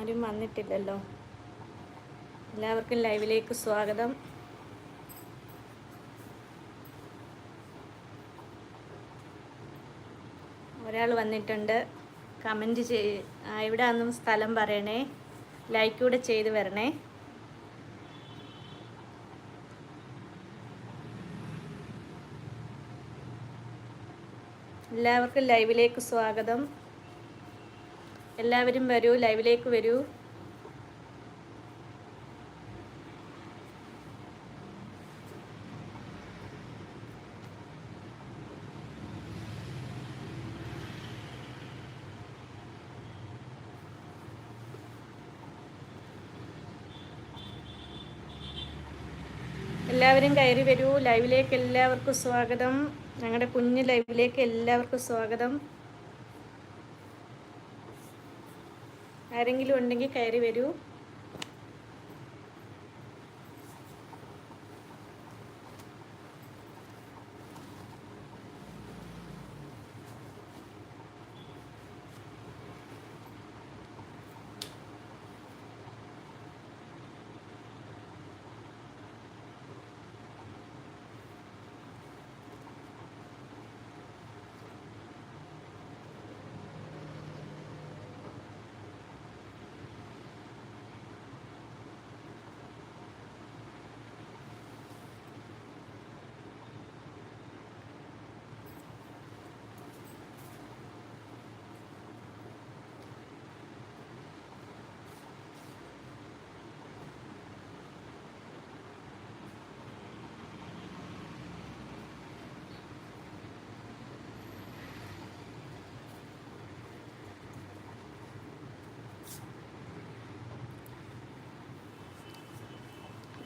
ആരും വന്നിട്ടില്ലല്ലോ. എല്ലാവർക്കും ലൈവിലേക്ക് സ്വാഗതം. ഒരാൾ വന്നിട്ടുണ്ട്. കമന്റ് ചെയ് എവിടെയാണെന്നും സ്ഥലം പറയണേ. ലൈക്ക് കൂടെ ചെയ്ത് വരണേ. എല്ലാവർക്കും ലൈവിലേക്ക് സ്വാഗതം. എല്ലാവരും വരൂ ലൈവിലേക്ക് വരൂ. എല്ലാവരും കയറി വരൂ. ലൈവിലേക്ക് എല്ലാവർക്കും സ്വാഗതം. ഞങ്ങളുടെ കുഞ്ഞ് ലൈവിലേക്ക് എല്ലാവർക്കും സ്വാഗതം. ആരെങ്കിലും ഉണ്ടെങ്കിൽ കയറി വരൂ.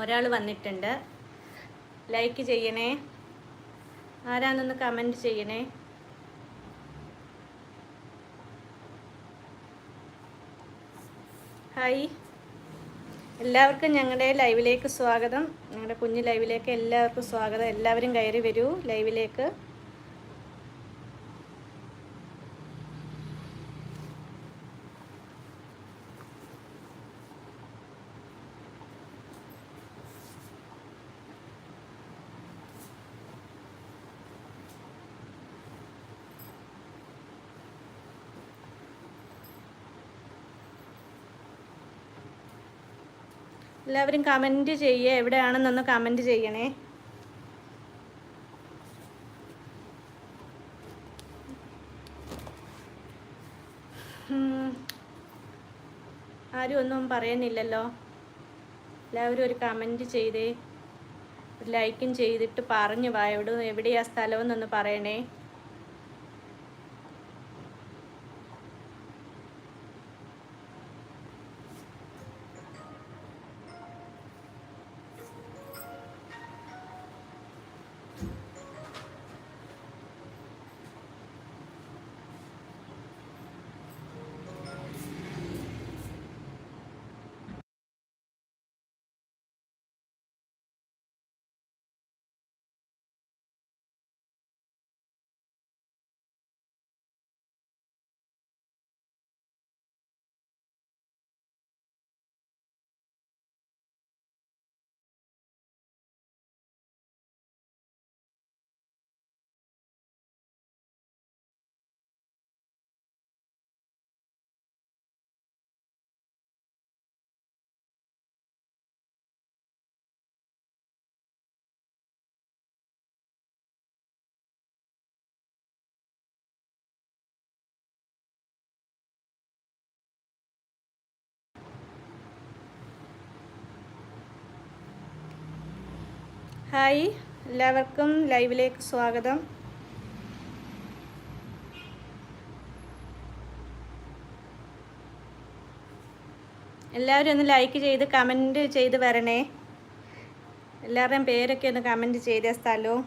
ഒരാൾ വന്നിട്ടുണ്ട്. ലൈക്ക് ചെയ്യണേ. ആരാന്നൊന്ന് കമന്റ് ചെയ്യണേ. ഹായ് എല്ലാവർക്കും ഞങ്ങളുടെ ലൈവിലേക്ക് സ്വാഗതം. ഞങ്ങളുടെ കുഞ്ഞു ലൈവിലേക്ക് എല്ലാവർക്കും സ്വാഗതം. എല്ലാവരും കയറി വരൂ ലൈവിലേക്ക് എല്ലാവരും കമന്റ് ചെയ്യുക എവിടെയാണെന്നൊന്ന് കമന്റ് ചെയ്യണേ. ആരും ഒന്നും പറയുന്നില്ലല്ലോ. എല്ലാവരും ഒരു കമന്റ് ചെയ്തേ. ഒരു ലൈക്കും ചെയ്തിട്ട് പറഞ്ഞു വാ എവിടെ എവിടെയാ സ്ഥലമെന്നൊന്ന് പറയണേ. ഹായ് എല്ലാവർക്കും ലൈവിലേക്ക് സ്വാഗതം. എല്ലാവരും ഒന്ന് ലൈക്ക് ചെയ്ത് കമന്റ് ചെയ്ത് വരണേ. എല്ലാവരുടെയും പേരൊക്കെ ഒന്ന് കമന്റ് ചെയ്ത സ്ഥലവും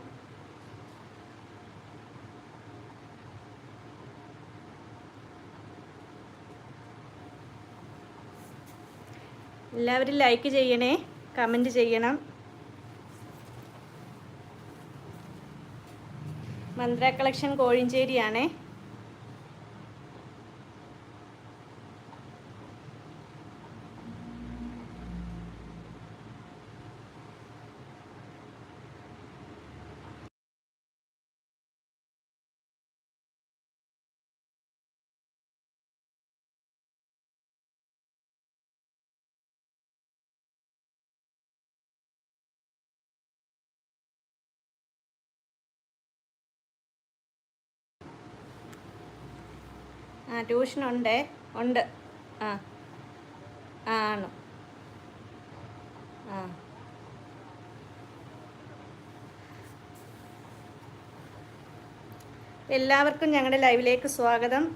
എല്ലാവരും ലൈക്ക് ചെയ്യണേ കമന്റ് ചെയ്യണം. മന്ത്ര കളക്ഷൻ കോഴിഞ്ചേരിയാണേ. ആ ട്യൂഷൻ ഉണ്ടേ. ഉണ്ട് ആ. ആ ആണ്. ആ. എല്ലാവർക്കും ഞങ്ങളുടെ ലൈവിലേക്ക് സ്വാഗതം.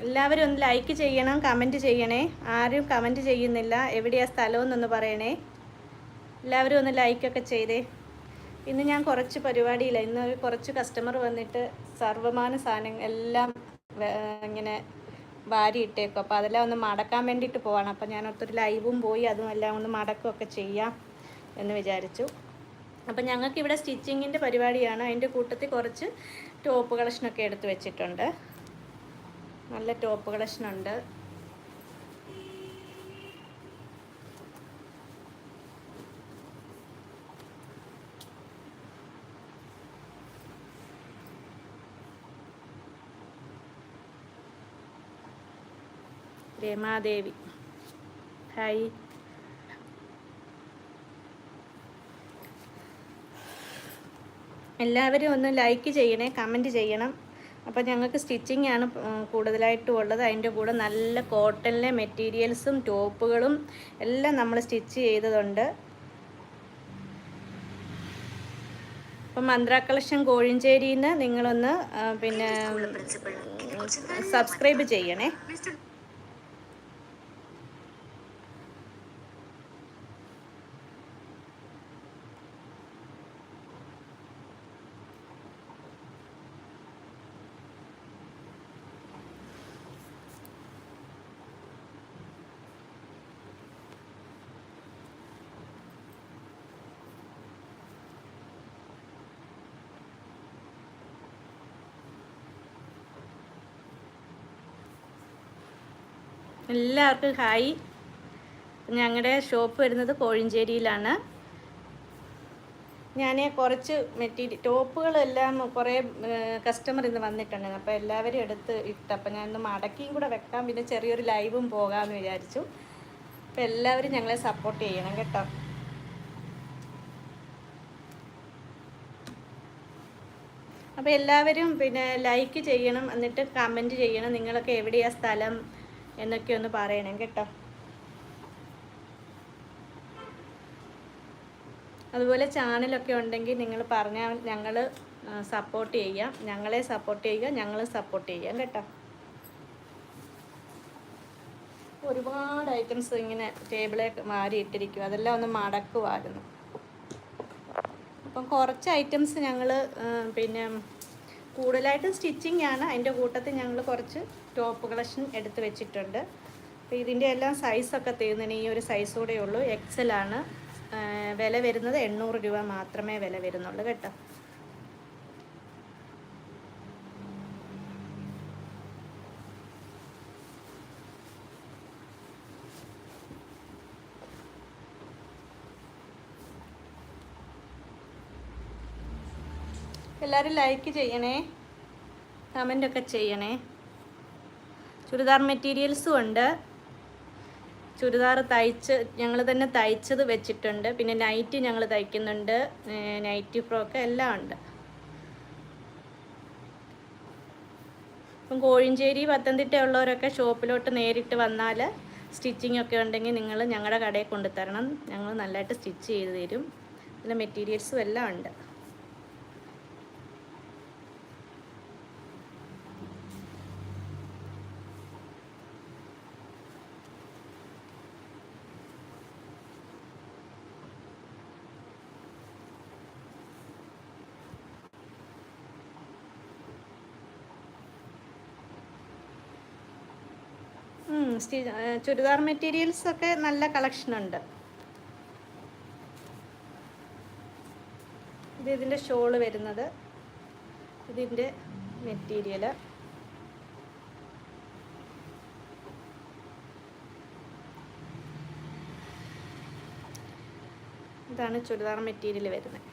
എല്ലാവരും ഒന്ന് ലൈക്ക് ചെയ്യണം കമന്റ് ചെയ്യണേ. ആരും കമന്റ് ചെയ്യുന്നില്ല. എവിടെയാ സ്ഥലമെന്നൊന്ന് പറയണേ. എല്ലാവരും ഒന്ന് ലൈക്കൊക്കെ ചെയ്തേ. ഇന്ന് ഞാൻ കുറച്ച് പരിപാടിയില്ല. ഇന്ന് കുറച്ച് കസ്റ്റമർ വന്നിട്ട് സർവമാന സാധനം എല്ലാം ഇങ്ങനെ വാരി ഇട്ടേക്കും. അപ്പോൾ അതെല്ലാം ഒന്ന് മടക്കാൻ വേണ്ടിയിട്ട് പോവാണ്. അപ്പോൾ ഞാൻ ഒത്തിരി ലൈവും പോയി അതും എല്ലാം ഒന്ന് മടക്കുകയൊക്കെ ചെയ്യാം എന്ന് വിചാരിച്ചു. അപ്പം ഞങ്ങൾക്ക് ഇവിടെ സ്റ്റിച്ചിങ്ങിന്റെ പരിപാടിയാണ്. അതിന്റെ കൂട്ടത്തിൽ കുറച്ച് ടോപ്പ് കളക്ഷനൊക്കെ എടുത്ത് വെച്ചിട്ടുണ്ട്. നല്ല ടോപ്പ് കളക്ഷനുണ്ട് രമാദേവി. ഹായ് എല്ലാവരും ഒന്ന് ലൈക്ക് ചെയ്യണേ കമന്റ് ചെയ്യണം. അപ്പോൾ ഞങ്ങൾക്ക് സ്റ്റിച്ചിങ് ആണ് കൂടുതലായിട്ടും ഉള്ളത്. അതിന്റെ കൂടെ നല്ല കോട്ടണിലെ മെറ്റീരിയൽസും ടോപ്പുകളും എല്ലാം നമ്മൾ സ്റ്റിച്ച് ചെയ്തതുണ്ട്. അപ്പം മന്ത്ര കളക്ഷൻ കോഴിഞ്ചേരിയിൽ നിന്ന് നിങ്ങളൊന്ന് പിന്നെ സബ്സ്ക്രൈബ് ചെയ്യണേ. എല്ലാവർക്കും ഹായ്. ഞങ്ങളുടെ ഷോപ്പ് വരുന്നത് കോഴിഞ്ചേരിയിലാണ്. ഞാൻ കുറച്ച് മെറ്റീരിയൽ ടോപ്പുകളെല്ലാം കുറേ കസ്റ്റമർ ഇന്ന് വന്നിട്ടുണ്ട്. അപ്പോൾ എല്ലാവരും എടുത്ത് ഇട്ട്. അപ്പോൾ ഞാനൊന്ന് മടക്കിയും കൂടെ വെക്കാം. പിന്നെ ചെറിയൊരു ലൈവും പോകാമെന്ന് വിചാരിച്ചു. അപ്പോൾ എല്ലാവരും ഞങ്ങളെ സപ്പോർട്ട് ചെയ്യണം കേട്ടോ. അപ്പോൾ എല്ലാവരും പിന്നെ ലൈക്ക് ചെയ്യണം. എന്നിട്ട് കമന്റ് ചെയ്യണം. നിങ്ങളൊക്കെ എവിടെയാണ് സ്ഥലം? എന്നൊക്കെ ഒന്ന് പറയണം കേട്ടോ. അതുപോലെ ചാനലൊക്കെ ഉണ്ടെങ്കിൽ നിങ്ങൾ പറഞ്ഞാൽ ഞങ്ങൾ സപ്പോർട്ട് ചെയ്യാം. ഞങ്ങളെ സപ്പോർട്ട് ചെയ്യുക ഞങ്ങൾ സപ്പോർട്ട് ചെയ്യാം കേട്ടോ. ഒരുപാട് ഐറ്റംസ് ഇങ്ങനെ ടേബിളെ മാറി ഇട്ടിരിക്കും. അതെല്ലാം ഒന്ന് മടക്കുമായിരുന്നു അപ്പം കുറച്ച് ഐറ്റംസ് ഞങ്ങൾ പിന്നെ കൂടുതലായിട്ടും സ്റ്റിച്ചിങ് ആണ്. അതിന്റെ കൂട്ടത്തിൽ ഞങ്ങൾ കുറച്ച് ടോപ്പ് കളക്ഷൻ എടുത്ത് വെച്ചിട്ടുണ്ട്. അപ്പോൾ ഇതിന്റെ എല്ലാം സൈസൊക്കെ തീർന്നിന് ഈ ഒരു സൈസ് കൂടെ ഉള്ളൂ. എക്സൽ ആണ് വില വരുന്നത് എണ്ണൂറ് രൂപ മാത്രമേ വില വരുന്നുള്ളൂ കേട്ടോ. എല്ലാവരും ലൈക്ക് ചെയ്യണേ. കമന്റ് ഒക്കെ ചെയ്യണേ. ചുരിദാർ മെറ്റീരിയൽസും ഉണ്ട്. ചുരിദാർ തയ്ച്ച് ഞങ്ങൾ തന്നെ തയ്ച്ചത് വെച്ചിട്ടുണ്ട്. പിന്നെ നൈറ്റ് ഞങ്ങൾ തയ്ക്കുന്നുണ്ട്. നൈറ്റി ഫ്രോക്ക് എല്ലാം ഉണ്ട്. ഇപ്പം കോഴിഞ്ചേരി പത്തനംതിട്ട ഉള്ളവരൊക്കെ ഷോപ്പിലോട്ട് നേരിട്ട് വന്നാൽ സ്റ്റിച്ചിങ് ഒക്കെ ഉണ്ടെങ്കിൽ നിങ്ങൾ ഞങ്ങളുടെ കടയിൽ കൊണ്ടുതരണം. ഞങ്ങൾ നല്ലതായിട്ട് സ്റ്റിച്ച് ചെയ്ത് തരും. പിന്നെ മെറ്റീരിയൽസും എല്ലാം ഉണ്ട്. ചുരിദാർ മെറ്റീരിയൽസ് ഒക്കെ നല്ല കളക്ഷൻ ഉണ്ട്. ഇത് ഇതിന്റെ ഷോൾ വരുന്നത്. ഇതിന്റെ മെറ്റീരിയൽ ഇതാണ് ചുരിദാർ മെറ്റീരിയൽ വരുന്നത്.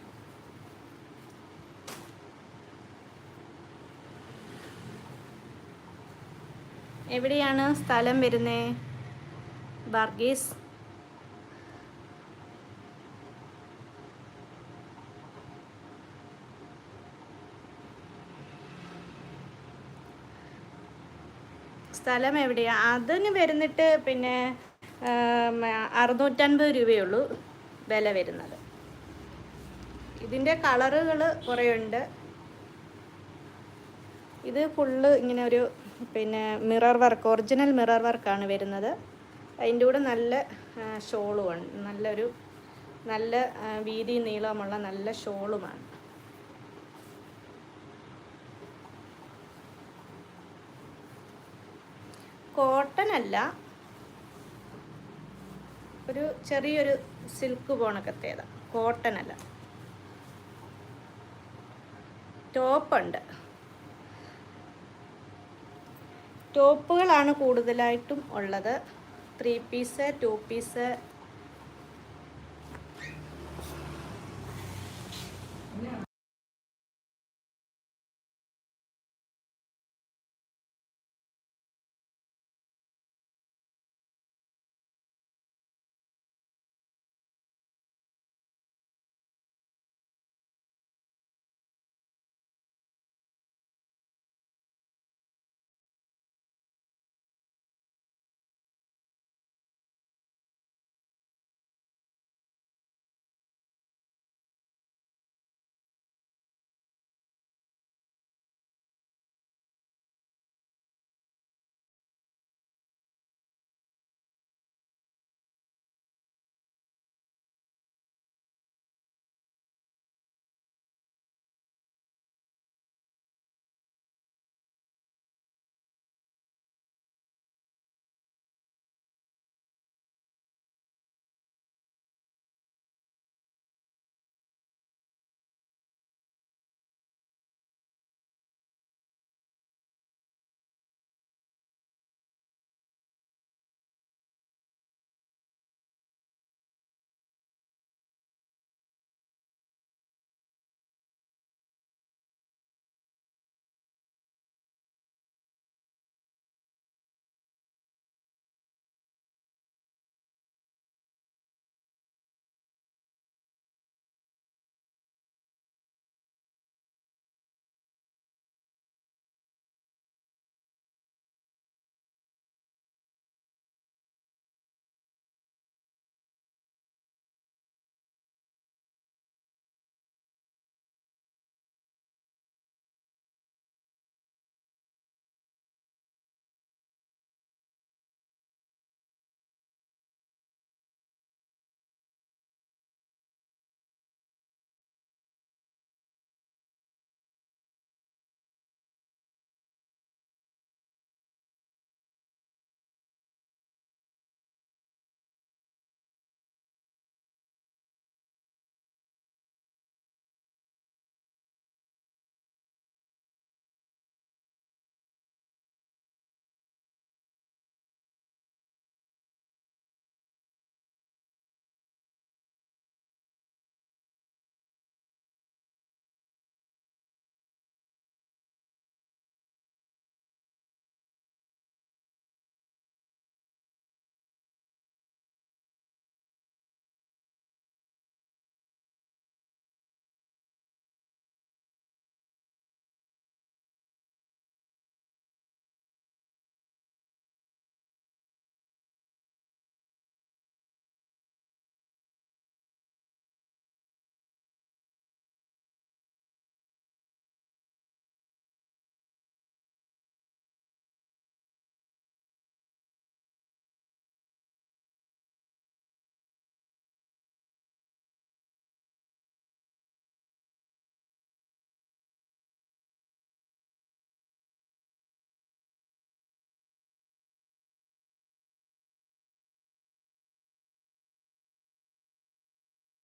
എവിടെയാണ് സ്ഥലം വരുന്നേ? ബർഗീസ് സ്ഥലം എവിടെയാണ് അതിന് വരുന്നിട്ട് പിന്നെ അറുന്നൂറ്റൻപത് രൂപയുള്ളൂ വില വരുന്നത്. ഇതിന്റെ കളറുകൾ കുറേ ഉണ്ട്. ഇത് ഫുള്ള് ഇങ്ങനെ ഒരു പിന്നെ മിറർ വർക്ക് ഒറിജിനൽ മിറർ വർക്കാണ് വരുന്നത്. അതിന്റെ കൂടെ നല്ല ഷോളുമാണ്. നല്ലൊരു നല്ല വീതി നീളമുള്ള നല്ല ഷോളുമാണ്. കോട്ടൺ അല്ല ഒരു ചെറിയൊരു സിൽക്ക് പോണക്കത്തേതാണ് കോട്ടൺ അല്ല. ടോപ്പുണ്ട്. ടോപ്പുകളാണ് കൂടുതലായിട്ടും ഉള്ളത്. Three piece to piece